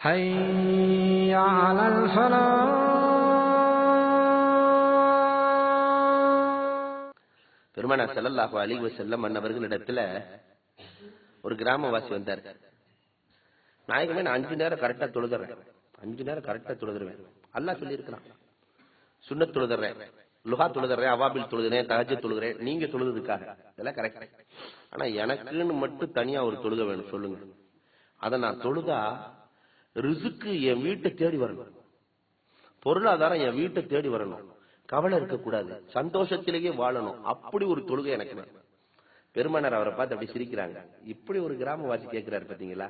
حي على الفلاح பெருமானார் ஸல்லல்லாஹு அலைஹி வஸல்லம் அன்னவர்களிடத்துல ஒரு கிராமவாசி வந்தார் நாயகமே நான் அஞ்சு நேரம் கரெக்டா தொழுதுறேன் அஞ்சு நேரம் கரெக்டா தொழுதுருவேன் அல்லாஹ் சொல்லியிருக்கிறான் சுன்னத் தொழுதுறேன் லுஹா தொழுதுறேன் அவாபில் தொழுதுறேன் தஹஜ்ஜு தொழுகிறேன் நீங்க தொழுதுக்காக இதெல்லாம் கரெக்ட் ஆனா எனக்குன்னு மட்டும் தனியா ஒரு தொழுக வேணும் சொல்லுங்க அத நான் தொழுதா ரிசுக்கு என் வீட்டை தேடி வரணும். பொருளாதாரம் என் வீட்டை தேடி வரணும். கவலை இருக்கக்கூடாது. சந்தோஷத்திலேயே வாழணும். அப்படி ஒரு தொழுகை எனக்கு பெருமானார் அவரை பார்த்து அப்படி சிரிக்கிறாங்க. இப்படி ஒரு கிராமவாசி கேட்கிறாரு பாத்தீங்களா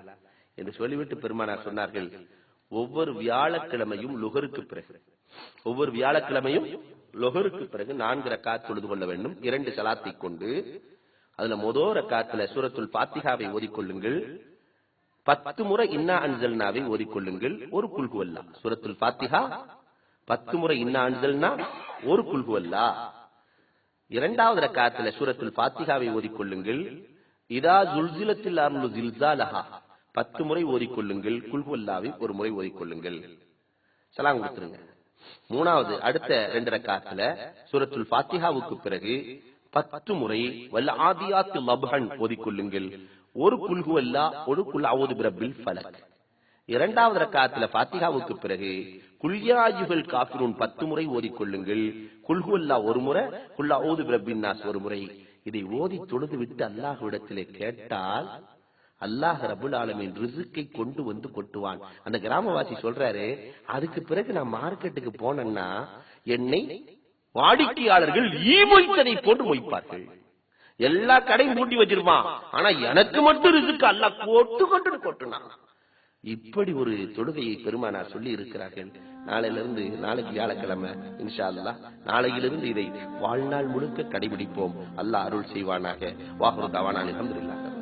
என்று சொல்லிவிட்டு பெருமானார் சொன்னார்கள் ஒவ்வொரு வியாழக்கிழமையும் லுகருக்கு பிறகு ஒவ்வொரு வியாழக்கிழமையும் லொகருக்கு பிறகு நான்கு ரக்காத் தொழுது கொள்ள வேண்டும். இரண்டு சலாத்தை கொண்டு அதுல மொதோ ரக்காத்துல சூரத்துல் பாத்திகாவை ஓதிக்கொள்ளுங்கள் பத்து முறை இன்னா அன்சல்னாவை ஓதிக்கொள்ளுங்கள். ஒரு குல்குவல்லா. சுரத்துல் பாத்திஹா பத்து முறை இன்னா அன்சல்னா ஒரு குல்குவல்லா. இரண்டாவது ரக்காத்துல சூரத்துல் பாத்திகாவை ஓதிக்கொள்ளுங்கள். இதா ஜுல்சிலத்தில் அருள் ஜில்சாலஹா பத்து முறை ஓதிக்கொள்ளுங்கள். குல்குவல்லாவை ஒரு முறை ஓதிக்கொள்ளுங்கள். சலாம் கொடுத்துருங்க. மூணாவது அடுத்த ரெண்டு ரக்காத்துல சூரத்துல் பாத்திகாவுக்கு பிறகு பத்து முறை வல்ல ஆதியாத்து லப்ஹன் ஓதிக்கொள்ளுங்கள். ஒரு குல்ஹு அல்லா ஒரு குல் அவுது பிரபில் ஃபலக் இரண்டாவது ரக்காத்துல பாத்திகாவுக்கு பிறகு குல்யாஜுகள் காபிரூன் பத்து முறை ஓதிக்கொள்ளுங்கள் குல்குவல்லா ஒரு முறை குல் ஊது பிரபின் நாஸ் ஒரு முறை இதை ஓதி தொழுது விட்டு அல்லாஹ்விடத்திலே கேட்டால் அல்லாஹ் ரபுல் ஆலமின் ரிசுக்கை கொண்டு வந்து கொட்டுவான் அந்த கிராமவாசி சொல்றாரு அதுக்கு பிறகு நான் மார்க்கெட்டுக்கு போனேன்னா என்னை வாடிக்கையாளர்கள் ஈ மொய்த்ததை போன்று மொய்ப்பார்கள் எல்லா கடையும் மூட்டி வச்சிருப்பான். ஆனா எனக்கு மட்டும் ரிசுக்கு அல்ல கொட்டு கொட்டு கொட்டுனா இப்படி ஒரு தொழுகையை பெருமானார் சொல்லி இருக்கிறார்கள் நாளையிலிருந்து நாளைக்கு வியாழக்கிழமை இன்ஷா அல்லாஹ் நாளையிலிருந்து இதை வாழ்நாள் முழுக்க கடைபிடிப்போம். அல்லாஹ் அருள் செய்வானாக. வாகனம் தவானான் அல்ஹம்துலில்லாஹ்.